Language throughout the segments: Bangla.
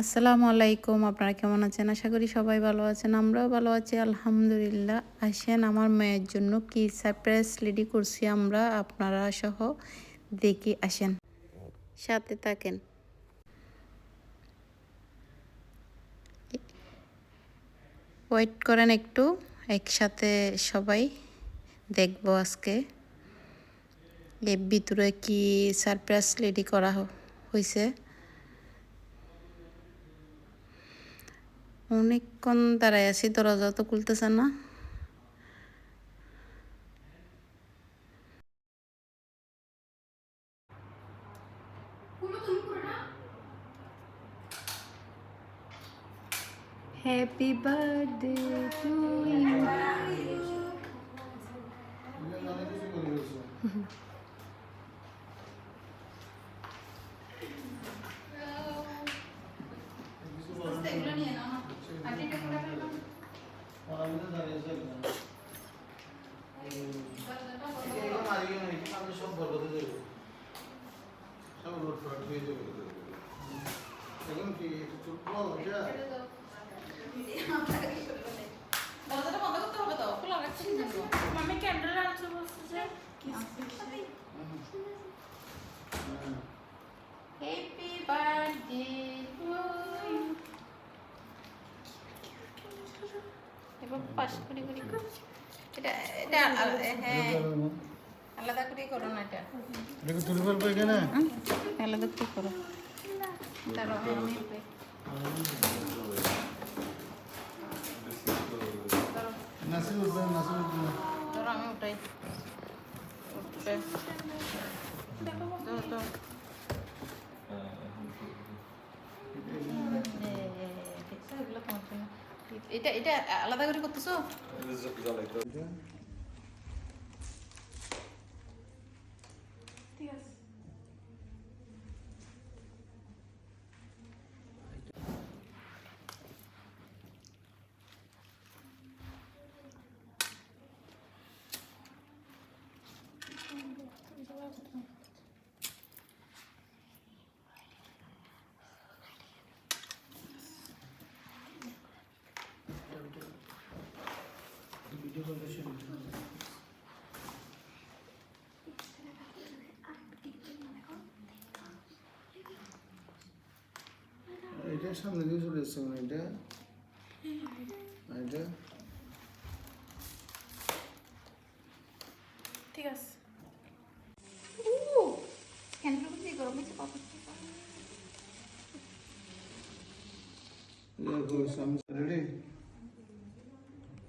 আসসালামু আলাইকুম, আপনারা কেমন আছেন? আশা করি সবাই ভালো আছেন, আমরাও ভালো আছি, আলহামদুলিল্লাহ। আসেন আমার মেয়ের জন্য কি সারপ্রাইজ রেডি করছি আমরা, আপনারা সহ দেখি আসেন। সাথে থাকেন। ওয়েট করেন একটু, একসাথে সবাই দেখব আজকে। এর ভিতরে কি সারপ্রাইজ রেডি করা হয়েছে? অনেকক্ষণ দাঁড়ায় আছি দরজা তো খুলতেছে না। হ্যাপি বার্থডে টু ইউ এখন কি চুপ দরজাটা বন্ধ করতে হবে তো খোলা রাখছি মামি ক্যান্ডেল আনতে বলছে হ্যাপি পাশ করে করে এটা এটা হ্যাঁ আলাদা করে করো না এটা এটা কি তুলে ফেলব এখানে আলাদা করে করো দাঁড়াও আমি নাসির উঠবে নাসির উঠবে দাঁড়াও, আমি উঠাই উঠবে দেখছ? এগুলো জন্য। এটা এটা আলাদা করে করতেছো? ঠিক আছে। এটা সামনে দিয়ে চলে এসছে মানে এটা। এটা? ঠিক আছে। আমি ready?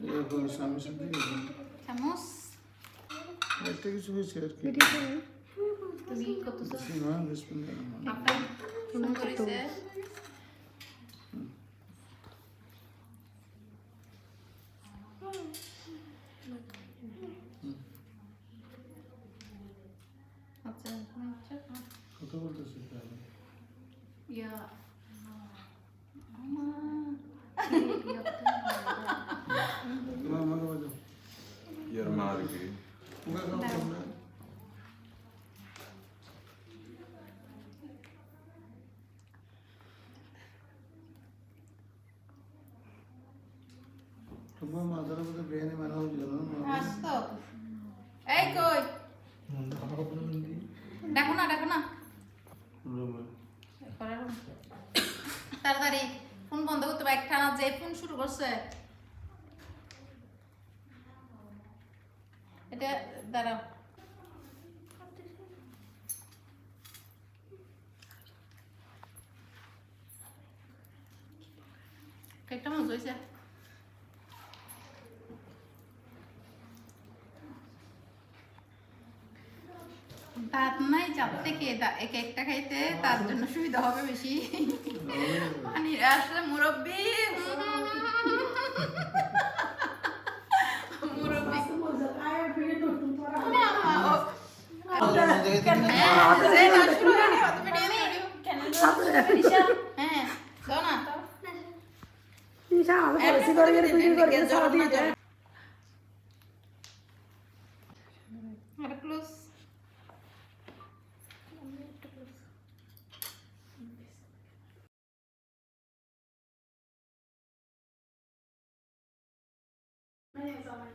ইয়ে করছে আমি সাথে চামচ একটা কিছু হয়েছে আর কি তুমি করতেছো না বিসমিল্লাহ সুন্দর আচ্ছা আচ্ছা কথা বলতেছি ইয়া তোমার মাথার মধ্যে বিরিয়ানি বানানো হয়েছিল আসতো। এই কই? দেখো না দেখো না। তাড়াতাড়ি ফোন বন্ধ করতে হবে। একটা না যে ফোন শুরু করছে। এটা দাঁড়াও। কেকটা মজা হয়েছে। দাঁত নাই চাপ থেকে এক একটা খাইতে তার জন্য সুবিধা হবে বেশি। মানে আসলে মুরব্বী। মুরব্বী। হ্যাঁ, যে না শুরু করি, অত ভিডিও ভিডিও। হ্যাঁ, দাও না। আরে close। তখন দেখ- দেখাই তো। জামাইয়ের হজ দিল মাইয়ের হজ দিল ইয়ানা বে হ্যাঁ। দেখা যায়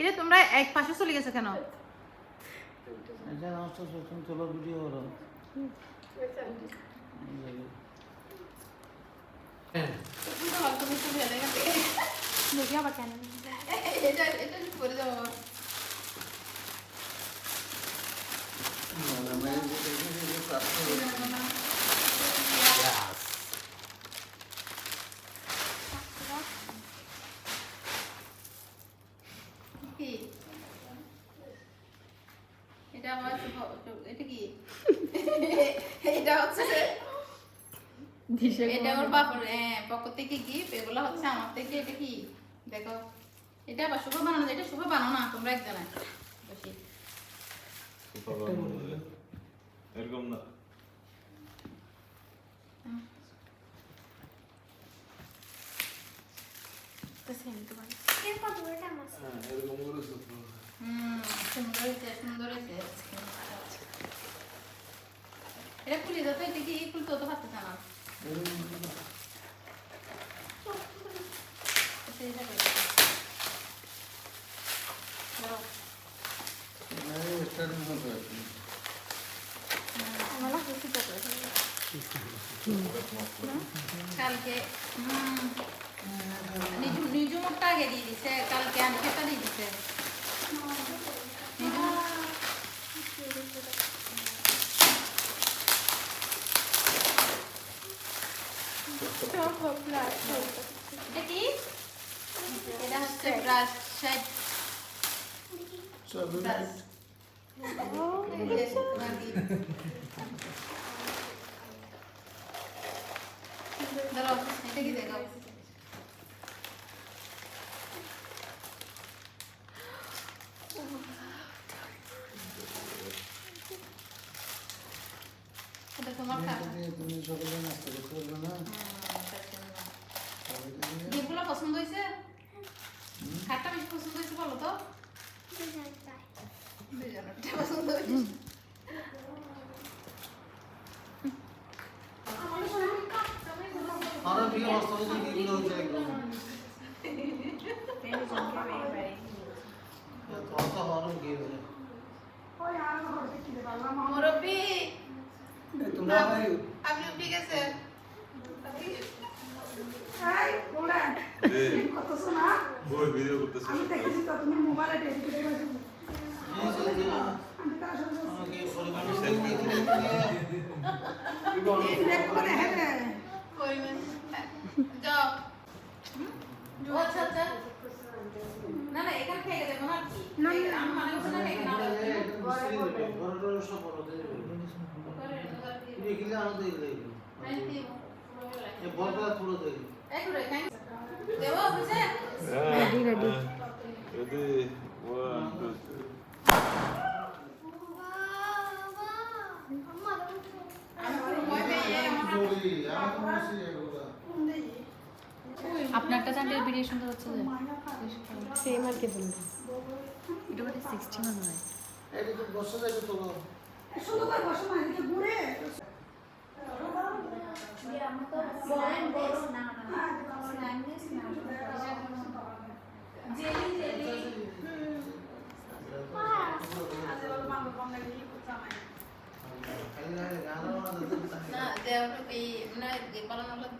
কিরে তোমরা এক পাশে চলে গেছো কেন? এটা নষ্ট সচন তোলা ভিডিও হলো উল্টো পাল্টা বুঝতে ভেলে গেছে। এটা এটা করে যাব আবার। মানে আমি দেখি যে প্রাপ্ত কি? এটা আমার শুভ- শুভ- এটা কি এটা হচ্ছে এটা ওর বাপের হ্যাঁ, পক্ষ থেকে গিফট এগুলো হচ্ছে আমার থেকে এটা কি? দেখো এটা আবার শুভ বানানো এটা শুভ বানানো না তোমরা একজনে। বসি। কালকে হুম, নিজু নিজু মুখটা আগে দিয়ে দিছে কালকে তুমি সকালে নাস্তা করতে পারবে না যেগুলো পছন্দ হয়েছে? খাটটা বেশি পছন্দ হয়েছে বলো তো? ভিডিও করতেছে। আমি দেখেছি তো তুমি মোবাইলে টেলিভিশনে দেখেছ আমাকে পরিবারের সেলফি দেখো দেখে রে পরিমাণ যাও ও না না এখানে খেয়ে দেবো না কি আমি হচ্ছে না এখানে আবার ঘরে সব বড় দেখিলে আনন্দ দিলে এই বলটা পুরো দেখি দেবো বুঝে ready ready ready one two three আমি সময় পেয়ে আমার জরি আমি তো হচ্ছে যে সেম আর কি এটা সিক্সটি মনে হয় এটা তো বসে যাবে তো সুন্দর করে বসো না এদিকে ঘুরে দেওয়া এই মানে যে পালানো লোক দেয় আমরা কেন আমরা চলে না জি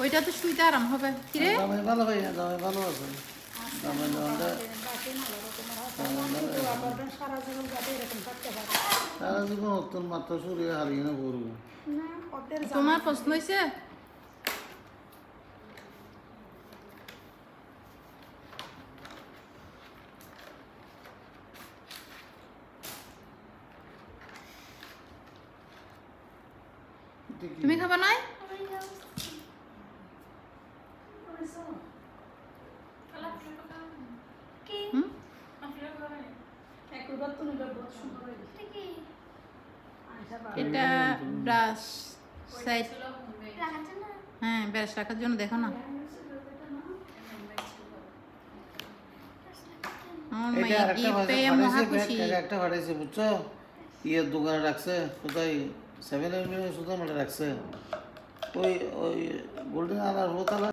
ওইটা তো শুইতে আরাম হবে। কিরে জামাই ভালো ভাই জামাই ভালো আছে। জামাই জামাইটা সারা জীবন যাতে এরকম থাকতে পারে সারা জীবন নতুন মাত্র শরীরে হারিয়ে না করব তোমার পছন্দ হয়েছে তুমি খাবা নাই? ব্রাশ সাইড হ্যাঁ ব্রাশ রাখার জন্য দেখো না আমার এটা মাইয়া একটা gift পেয়ে পাঠাইছে মহা ব্যাগ খুশি এটা একটা পাঠাইছে বুঝছো ইয়ের দোকানে রাখছে কোথায় সেভেন ইলেভেন সুতো মেটে রাখছে ওই ওই গোল্ডেন আলার হোতালা